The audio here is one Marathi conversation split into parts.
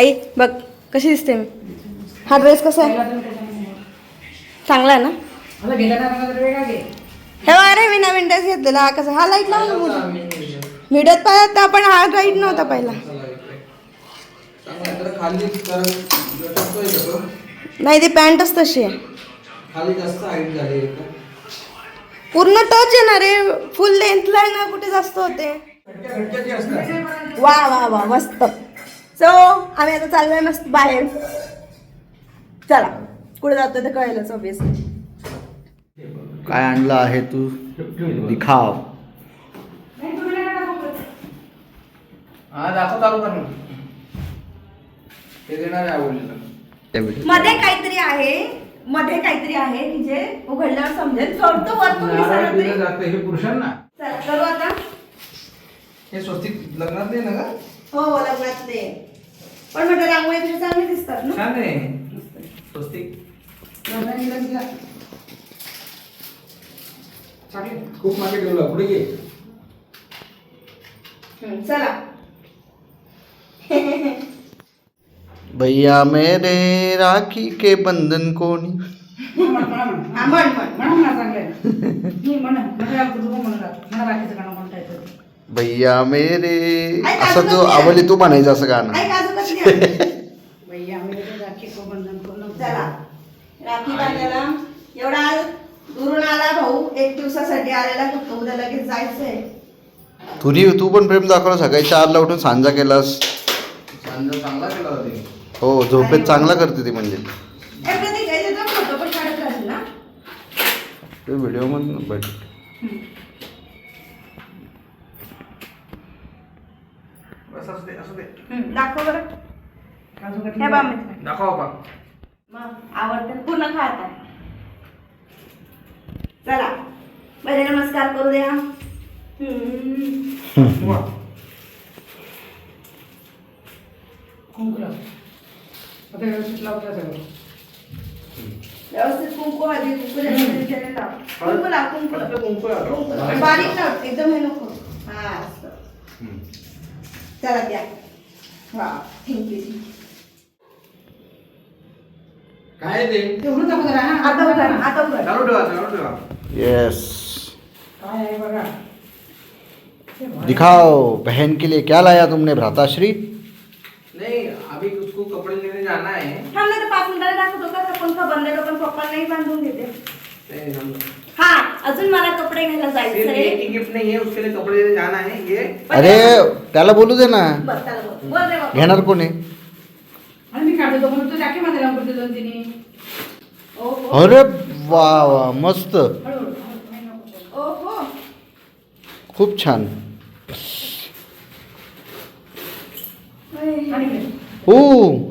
आई बघ कशी दिसते मी? हा ड्रेस कसा आहे? चांगला आहे ना? हे अरे मी नवीन ड्रेस घेतलेला. हा कसा? हा लाइट लावून मोठा व्हिडिओत पाहिजे तर आपण हा लाइट नव्हता पहिला? नाही ती पॅन्टच तशी आहे. आहे पूर्ण टच आहे ना रे. फुल लेंथला आहे ना कुठे जास्त होते. वा वा वा मस्त. सो आम्ही आता चाललोय मस्त बाहेर. चला कुठे जातोय ते कळेलच ऑब्विसली काय आणलं आहे तू? दिखाव. हा मध्ये. काहीतरी आहे मध्ये काहीतरी आहे की जे उघडल्यावर समजेल. सोडतो वरतून जातं हे पुरुषांना. चला करू आता. हे स्वस्तिक लग्नात नाही ना का हो लग्नातले. पण म्हटलं रांगोळीपेक्षा चांगले दिसतात ना. छान आहे. स्वस्तिक. खूप मागे ठेवला. पुढे घे. हम्म, चला. भैया मेरे राखी के बंधन कोणी? म्हण म्हणा हा, म्हण म्हण. म्हणा म्हणा चांगलं मी म्हण मला तुझं म्हणतात मला बाकीचं गाणं म्हणता येतं भैया मेरे असं तू आवली तू म्हणायचं असं गाणं. को चला. राखी बांधायला. एवढा दुरून आला भाऊ. एक दिवसासाठी आलेला फक्त उद्या लगेच जायचंय. तुझी तू पण प्रेम दाखवलं. सकाळी चारला उठून सांजा केलास. सांजा चांगला केला होता हो झोपेत चांगला करते ती म्हणजे. तर व्हिडिओ मधून बट बस असू दे असू दे. हम्म, दाखव बरं. हे बा मित्र दाखवा बा मग आवडते पूर्ण खात आहे चला पहिले नमस्कार करू द्या हम्म. वा. कुंकू लाव आता व्यवस्थित लावता सगळं व्यवस्थित कुंकू हळदी कुंकू लाव. कुंकू लाव कुंकू लाव. फक्त कुंकू लाव. कुंकू लाव. बारीक लाव एकदम हे नको हा असं. हम्म. चला द्या वा थँक्यू काय ते? तेवढं दाखव जरा हा. आता उघड आता उघड. चालू ठेवा चालू ठेवा. येस काय आहे बघा. हे बघा. दिखाओ बहन के लिए क्या लाया तुमने भ्राताश्री? नहीं अभी उसको कपड़े लेने जाना है। थांब ना तर पाच मिनिटाला दाखवतो का? पंखा बंद आहे पण पप्पा नाही बांधून घेते नहीं, हम- हा अजून मला कपडे घ्यायला सिर्फ जायचंय एक ही गिफ्ट नहीं है उसके लिए कपड़े लेने जाना है ये. अरे त्याला बोलू दे ना. बरं, चला बोल. बोल रे बाबा. घेणार कोणी? अरे वा वा मस्त. ओहो खूप छान. हो.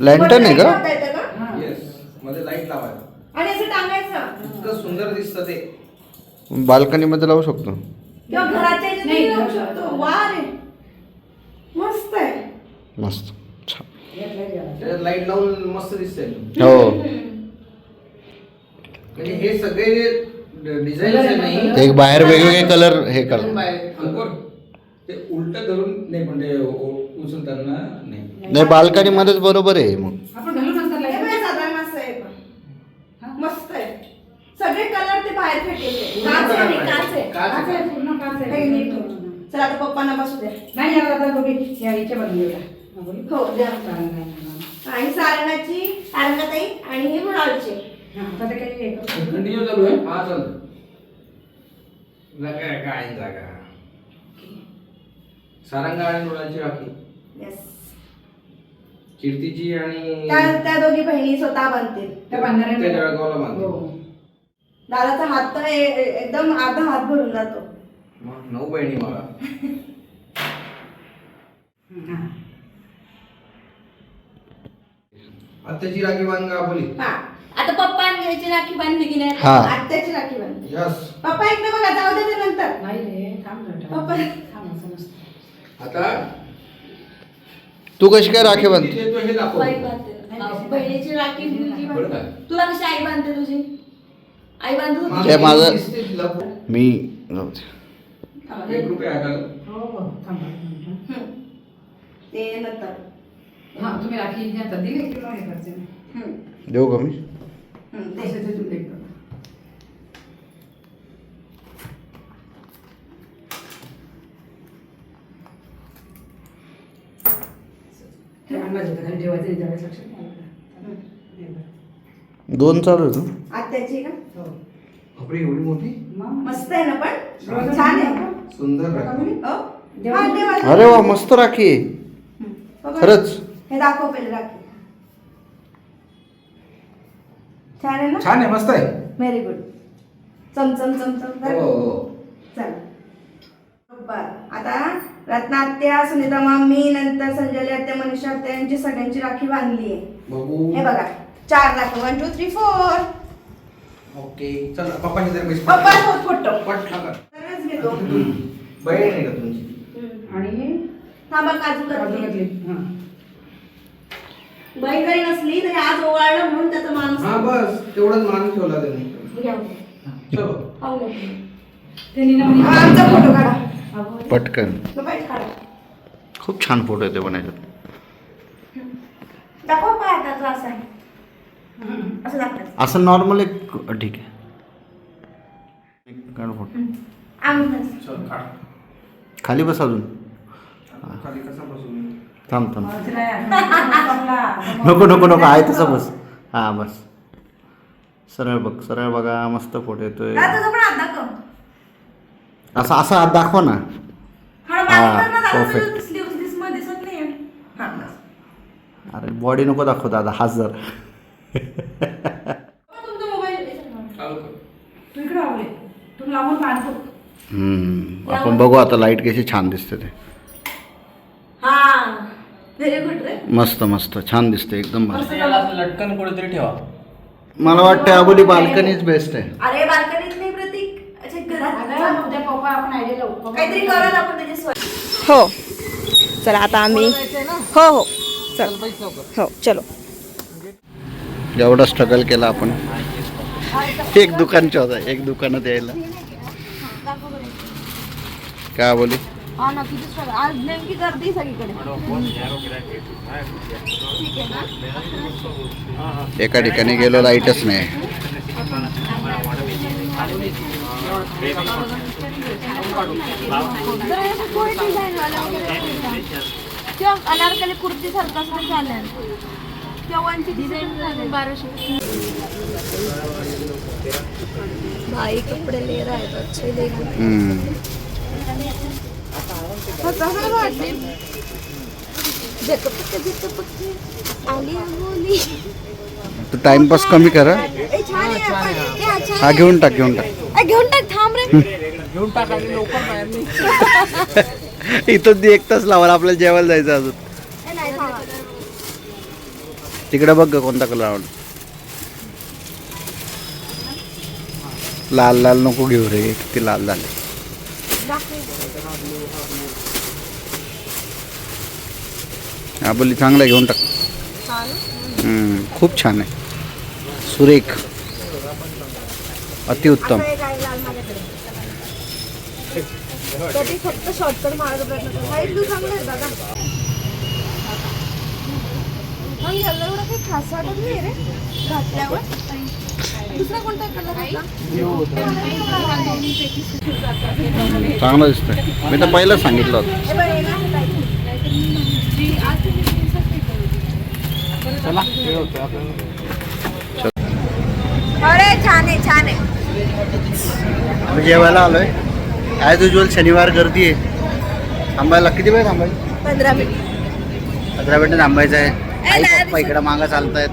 लँटन आहे का? लावता येतं का? हा. येस मध्ये लाइट लावायला आणि असं टांगायचं. इतकं सुंदर दिसतं ते. बाल्कनी मध्ये लावू शकतो. किंवा घराच्या याच्यात नाही, लावू शकतो. वा रे. मस्त आहे. मस्त छान एक लाइट घाला. त्याच्यात लाइट लावून मस्त दिसतंय. हो. म्हणजे हे सगळे डिझाईन आहे नाही एक बाहेर वेगवेगळे कलर हे अंकुर ते उलट धरून नाही म्हणजे उचलताना नाही. नाही बाल्कनी मध्येच बरोबर आहे मग. आपण घालू नंतर हे लाइट बघ, साधारण असं आहे पण. मस्त आहे. सगळे कलर ते बाहेर फेकेले काच आहे नाही, काच आहे. काच काच आहे पूर्ण काच हे आहे नीट ठेव. चला आता पप्पांना बसू द्या. नाही याला आता दोघी या इथे बनवून देऊया. हा, द्या. चालेल, नाही, नाही, नाही. आणि सारंगाची सारंगाताई आणि ही मृणालची आता ते काही हे करू. कंटिन्यू चालू आहे? हा चल जागा काय जागा? सारंगा आणि मुलाची राखी. येस कीर्तीची आणि त्या त्या दोघी बहिणी स्वतः बांधतील. त्या बांधणाऱ्या- त्या जळगावला बांधतील. हो. दादाचा हात तर ए- ए- एकदम अर्धा हात भरून जातो. मग नऊ बहिणी मला हा. आत्याची राखी बांध हा आता पप्पा घ्यायची राखी बांधली की नाही हा. आत्याची राखी बांधली यस पप्पा इकडे बघा जाऊ दे ते नंतर नाही रे थांब. पप्पा. थांब, असं नसतं. आता तू कशी काय राखी बांध किती देतो हे दाखव बाई बांधते. बहिणीची राखी तुझी बरं बांधते. का? तुला कशी आई बांधते तुझी आई बांधत होती मला हे माझं- दिसते तिला. मी जाऊ दे. थांबा, एक रुपये आला हो हो थांब एक मिनिट. हम्म. ते नंतर हा तुम्ही राखी आता दिली किंवा हे करते हम्म. देऊ का मी हम्म, दे. तसे ते तुम्ही एकदा. ते अंगाच्या इथं खाली ठेवायचं नाही, त्यावेळेस लक्षात नाही आलं. हम्म. हे. दोन चालू आहे ना आत्याची का हो. बापरे एवढी मोठी मग? मस्त आहे ना पण छान आहे सुंदर राखी. हो? हा, देवाला. अरे वा मस्त राखी आहे. बघा. खरंच हे दाखव पहिले राखी. छान आहे ना? छान आहे मस्त आहे. व्हेरी गुड चमचम चमचम हो हो. चला. आता रत्नात्या सुनीता मामी नंतर संजय आत्या मनीषा आत्या यांची सगळ्यांची राखी बांधली आहे. बघू. हे बघा. चार rakhi one two three four okay. चला पप्पाची जरा पैसे पप्पा फोटो. पट टाका. सगळंच घेतो. बहीण आहे का तुमची? आणि? थांबा काजू काजू करते. घातली. हा. बाई जरी नसली तरी आज ओवाळलं म्हणून त्याचा माणूस हा बस. तेवढाच मान ठेवला त्यांनी. घ्या. चलो. खाऊ घ्या. ते नीना म्हणे- हा, आमचा फोटो काढा. अगं, पटकन. काढा. खूप छान फोटो येते पण याच्यात दाखवा पाय आता तो असा आहे. असं दाखवायचं असं नॉर्मल एक ठीक आहे. एक काढ फोटो. अंगठा चल काढ. खाली बस अजून. खाली कसा बसून थांब थांब. नको नको नको आहे तसं बस. हां बस. सरळ बघ सरळ बघा मस्त फोटो येतोय. असा असा हात दाखवा ना. हा बस. अरे बॉडी नको दाखव दादा. हात जर. आपण बघू आता लाइट कशी छान दिसते ते. व्हेरी गुड रे मस्त मस्त. छान दिसते एकदम भारी. याला असं लटकन कुठेतरी ठेवा. मला वाटतं अबोली बाल्कनीच बेस्ट आहे. अरे बाल्कनीत नाही प्रतीक. अच्छा घरात अगं उद्या पप्पा आपण आयडिया लावू. काहीतरी करत आपण त्याची सोय. हो. चला आता आम्ही हो हो. चल. हो चलो. एवढा स्ट्रगल केला आपण. एक दुकान होता एक दुकानात यायला. काय बोली हा ना किती struggle. आज नेमकी गर्दी सगळीकडे. एका ठिकाणी गेलो लाईटच नाही. किंवा अनारकली कुर्ती सारखं असं चालेल केव्हाची डिझाईन बाराशे भाई कपडे ले रहा है तो अच्छे देखो हम्म. देखो पक्के देखो पक्के आली बोली तू टाइमपास कमी कर. हं. हा हा. घेऊन टाक. घेऊन टाक घेऊन टाक थांब रे इथं ती एक तास लावाल आपल्याला जेवायला जायचं अजून. तिकडे बघ ग कोणता कलर आवड लाल लाल नको घेऊ रे किती लाल झाले. हा बोली चांगला घेऊन टाक. हम्म, खूप छान आहे. सुरेख. अतिउत्तम. असं एक आहे लाल माझ्याकडे. कधी फक्त शॉर्टकट मारायचा प्रयत्न कर. वाईट तू चांगलं आहे दादा. मग याला एवढं काही खास वाटत नाही रे. घातल्यावर. दुसरा कोणता कलर आहे चांगलं दिसतंय. मी तर पहिलं सांगितलं होतं. अरे छान आहे छान आहे आम्ही जेवायला आलोय. ॲज युजल शनिवार गर्दी आहे. थांबायला किती वेळ थांबायचं? पंधरा मिनिट. पंधरा मिनिटं थांबायचं आहे. आई पप्पा इकडे मागं चालतायत.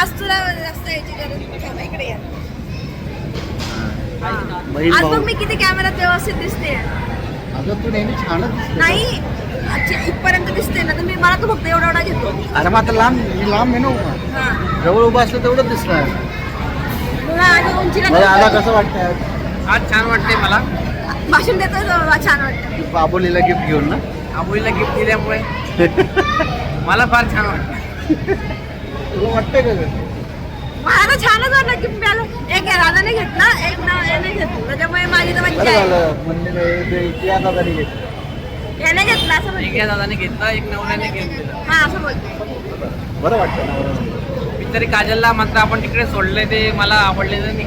आज तुला जास्त याची गरज नाही. थांबा, इकडे या. बहीण आज बघ भाऊ. मी किती कॅमेरात व्यवस्थित दिसते अगं तू नेहमी छानच दिसते नाही अच्छा इथपर्यंत दिसते ना तर मी मला तो फक्त एवढा एवढा घेतो. अरे मग आता लांब मी लांब आहे ना उभा. हा. जवळ उभा असलं तेवढंच दिसणार. तुला आणि उंचीला मला आला कसं वाटतंय आज? छान वाटते मला. भाषण देतो तो छान वाटतं. बाबोलीला गिफ्ट घेऊन ना? आबोलीला गिफ्ट दिल्यामुळे. मला फार छान वाटतं. तुला वाटतंय का गं? मला तर छानच वाटलं की मला एक राधाने घेतला एक ना याने घेतलं. त्याच्यामुळे माझी तर मज्जा बरं आहे. झालं. आहे, ते घेतली. याने घेतला असं एक या दादाने घेतला एक नवऱ्याने हा असं बोलते. बरं वाटतं मी तरी काजलला मात्र आपण तिकडे सोडले ते मला आवडलेलं नाही.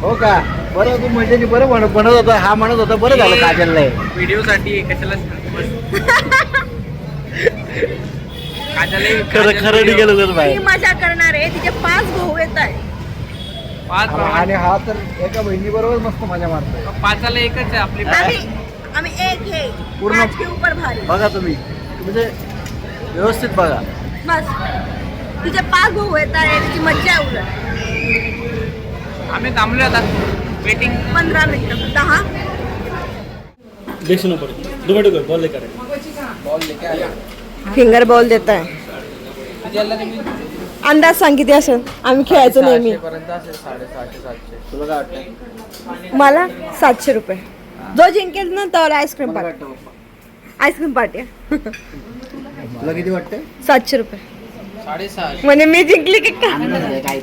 हो का? बरं तू म्हणजे बरं म्हणत म्हणत होता हा म्हणत होता बरं झालं काजलला. व्हिडिओ साठी कशाला काजल खरं खरं निघालं तर ती बाहेर मजा करणार आहे तिचे पाच भाऊ येत आहे पाच आणि हा तर एका बहिणी बरोबर मस्त मजा मारतोय. पाचाला एकच आहे आपली आम्ही आम्ही एक हे पूर्ण- पाच के ऊपर भारी. बघा तुम्ही. म्हणजे व्यवस्थित बघा. बस. तिचे पाच भाऊ येत आहे तिची मज्जा आहे उलट. आम्ही थांबलो आता. वेटिंग पंधरा मिनिटं. दहा. देखना पड़े दो मिनट को बॉल लेकर आए फिंगर बॉल देत आहे. अंदाज सांग किती असं आम्ही खेळायचो नेहमी. पर्यंत असेल साडेसहाशे सातशे. तुला काय वाटतं मला सातशे रुपये. जो जिंकेल ना तर आईस्क्रीम पार्टी वाटतं? आईस्क्रीम पार्टी तुला किती वाटतंय? सातशे रुपये. साडेसहाशे. म्हणजे मी जिंकली की काय? काय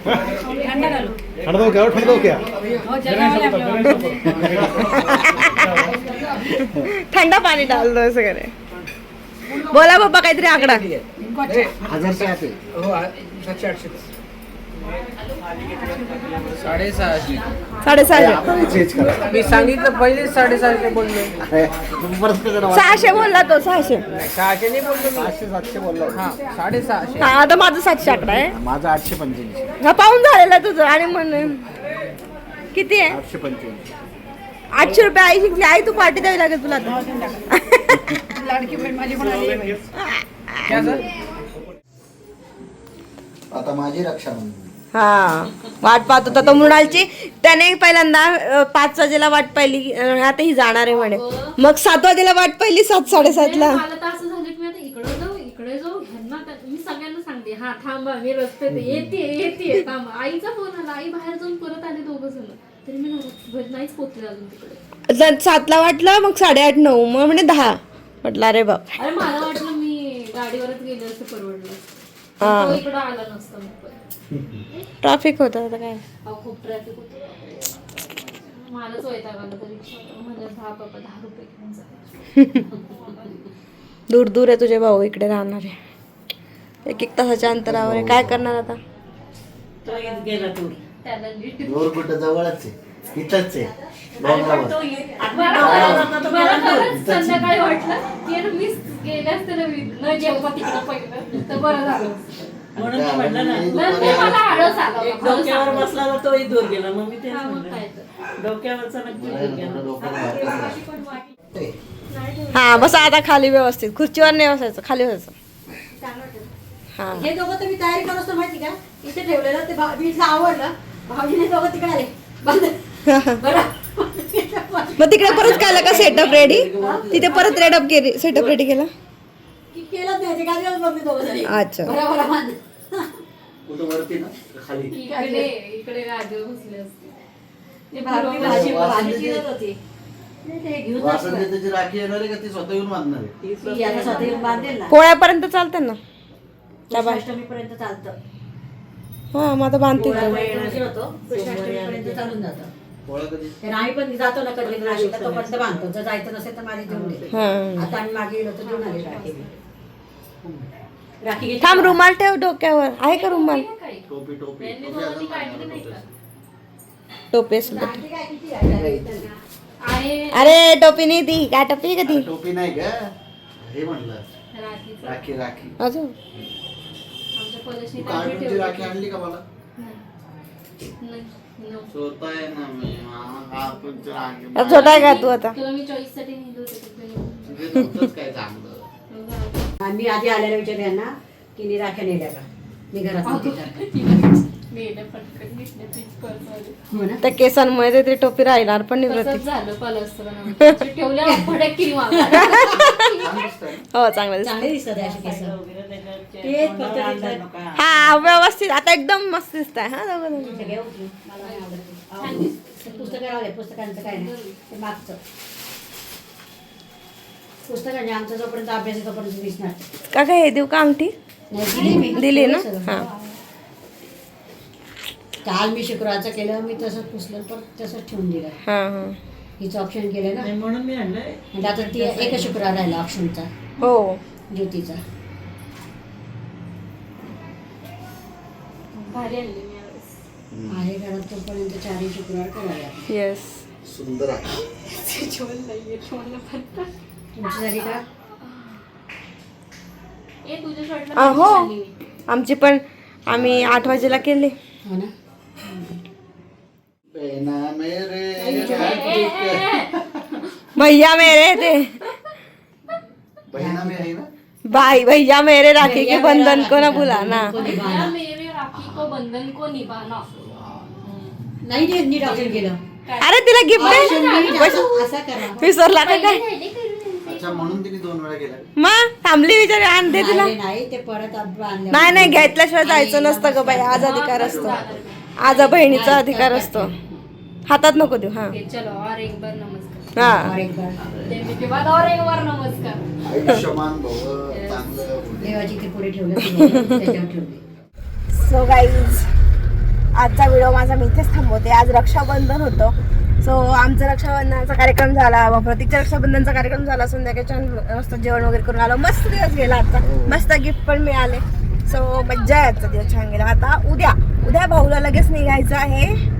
ठंड दो क्या और ठंड दो क्या थंड पाणी डालतो सगळे बोला बाबा काहीतरी आकडा. हजारशे हो सातशे आठशे. साडेसहाशे. मी सांगितलं पहिले साडेसहाशे बोललो? सहाशे बोलला तो सहाशे. सहाशे नाही बोललो मी. सहाशे सातशे बोललो हा साडेसहाशे. हा आता माझं सातशे आकडा आहे. माझा आठशे पंच्याऐंशी हा पाहून झालेला तुझं. आणि म्हण किती आहे? आठशे पंच्याऐंशी आठशे रुपये आई जिंकली आई तू पार्टी द्यावी लागेल तुला आता. लाडकी बहीण माझी पण आली. आहे. क्या सर? आता माझी रक्षाबंधन. हा. वाट पाहत होता तो मृणालची. त्याने पहिल्यांदा पाच वाजेला वाट पाहिली. आता ही जाणार आहे म्हणे. मग सात वाजेला वाट पाहिली सात साडेसातला. असं हा सातला वाटलं मग साडेआठ नऊ मग म्हणे दहा. म्हटलं अरे बाप. अरे मला वाटलं मी गाडीवरच गेले असते परवडलं. इकडं आला नसता मग परत. ट्रॅफिक होतं आता काय? अहो, खूप ट्रॅफिक होतं. मलाच वैताग आला तर रिक्षा म्हणजे दहा बाबा दहा रुपये घेऊन जायचे दूर दूर आहे तुझे भाऊ इकडे राहणार आहे. एक एक तासाच्या अंतरावर आहे. काय करणार आता? त्याला दोर कुठं? जवळच आहे. इथंच आहे. मला खरंच संध्याकाळी वाटलं की यार मीच गेले असते ना मी न जेव्हा तिकडं पहिलं तर बरं झालं. म्हणून मी म्हटलं ना नंतर मला आळस आला एक डोक्यावर बसला तर तोही दूर गेला. मग मी तेच हा, मग म्हणलं काय तर. डोक्यावरचा नक्की दूर गेला. हा बस आता खाली व्यवस्थित. खुर्चीवर नाही बसायचं खाली बसायचं. हा. हे दोघं तर मी तयारी करत असतो माहिती का? इथे ठेवलेलं ते भा- मी इथलं आवडलं भाऊजीने दोघं तिकडे आले. बंद. बरं. मग तिकडे परत केलं का सेटअप रेडी तिथे परत रेडअप केली सेटअप रेडी केला? अच्छा. पोळ्यापर्यंत चालते ना? हा मग आता बांधते तर आम्ही पण जातो ना कधी नाशिकला तोपर्यंत बांधतो. जर जायचं नसेल तर माझे घेऊन दे. हा आता आम्ही मागे गेलो तर घेऊन आले राखी. राखी घेतली थांब रुमाल ठेव डोक्यावर. आहे का रुमाल. टोपी टोपी. टोपी. राखी काय किती आहे? आहे अरे टोपी नाही ती. काय टोपी आहे का ती? टोपी नाही हे म्हटलं राखीचं. राखी राखी. अजून? आमच्या तू कॉलेजने कार्टूनची राखी आणली का मला? नाही. आता छोटा आहे का तू आता मी आम्ही आधी आलेल्या विचार यांना की मी राख्या नेल्या का मी घरात हो ना? त्या केसांमुळे ते- ते टोपी राहणार पण झालं दिसतंय हो चांगलं हा व्यवस्थित. आता एकदम मस्त दिसत आहे हा पुस्तकांचं काय नाही. ते मागचं. पुस्तकांचे आमचा जोपर्यंत अभ्यास आहे तोपर्यंत दिसणार. का काय हे देऊ का अंगठी? नाही दिली मी. दिली ना. हा. काल मी शुक्रवारचं केलं मी तसंच पुसलं पण तसंच ठेवून दिलं. हा हा. हिचं ऑप्शन केलं ना. म्हणून मी आणलंय. म्हणजे आता ती एकच शुक्रवार राहिला ऑप्शनचा हो. ज्योतीचा. भारी आणली मी यावेळेस. आहे घरात तोपर्यंत चारही शुक्रवार करायला येस सुंदर आहे. जेवण नाहीये जेवण पण तुमची झाली का? ए तुझ्या शर्टला हो मी. आमची पण आम्ही आठ वाजेला केली. हो ना. भैया मेरे ना? भाई भैया मेरे राखी के बंधन को ना भुलाना। भैया मेरे राखी को बंधन को निभाना। नाही ते नीट ऑप्शन केलं अरे तिला गिफ्ट विसरला का काय? अच्छा म्हणून तिने दोन वेळा केला. मग थांबली विचार आणते तिला. नाही नाही ते परत अब आणलं नाही नाही घेतल्याशिवाय जायचं नसतं ग बाई आज अधिकार असतो. आज बहिणीचा अधिकार असतो. हातात नको देऊ हा. ओके, चलो और एक बार नमस्कार. हा. और एक बार. देने के बाद और एक बार नमस्कार. आयुष्यमान भव चांगलं होऊ दे. देवाची ते पुढे ठेवलं त्याच्यावर ठेवले. सो गाईज आजचा व्हिडिओ माझा मी इथेच थांबवते. आज रक्षाबंधन होतं. सो आमचा रक्षाबंधनाचा कार्यक्रम झाला. व प्रतीकचा रक्षाबंधनचा कार्यक्रम झाला. संध्याकाळी छान मस्त जेवण वगैरे करून आलो. मस्त दिवस गेला आजचा. मस्त गिफ्ट पण मिळाले. सो मज्जा आहे आजचा दिवस छान गेला. आता उद्या. उद्या भाऊला लगेच निघायचं आहे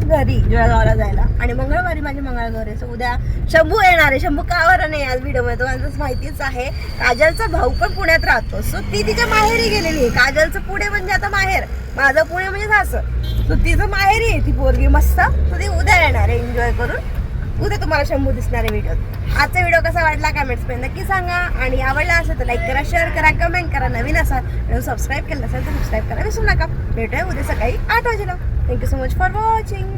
घरी जळगावला जायला. आणि मंगळवारी माझी मंगळागौर आहे. सो उद्या शंभू येणार आहे. शंभू का बरं नाही आज व्हिडिओमध्ये तुम्हाला माहितीच आहे. काजलचा भाऊ पण पुण्यात राहतो. सो ती तिच्या माहेरी गेलेली आहे. काजलचं पुणे म्हणजे आता माहेर. माझं पुणे म्हणजे सासं सो तिचं माहेरी आहे ती पोरगी. मस्त. तर ती उद्या येणार आहे. एन्जॉय करून. उद्या तुम्हाला शंभू दिसणार आहे व्हिडिओ आजचा व्हिडिओ कसा वाटला कमेंट्समध्ये नक्की सांगा. आणि आवडला असेल तर लाईक करा शेअर करा कमेंट करा. नवीन असाल आणि सबस्क्राईब केलं असेल तर सबस्क्राईब करा. विसरू नका. भेटूया उद्या सकाळी आठ वाजेला. Thank you so much for watching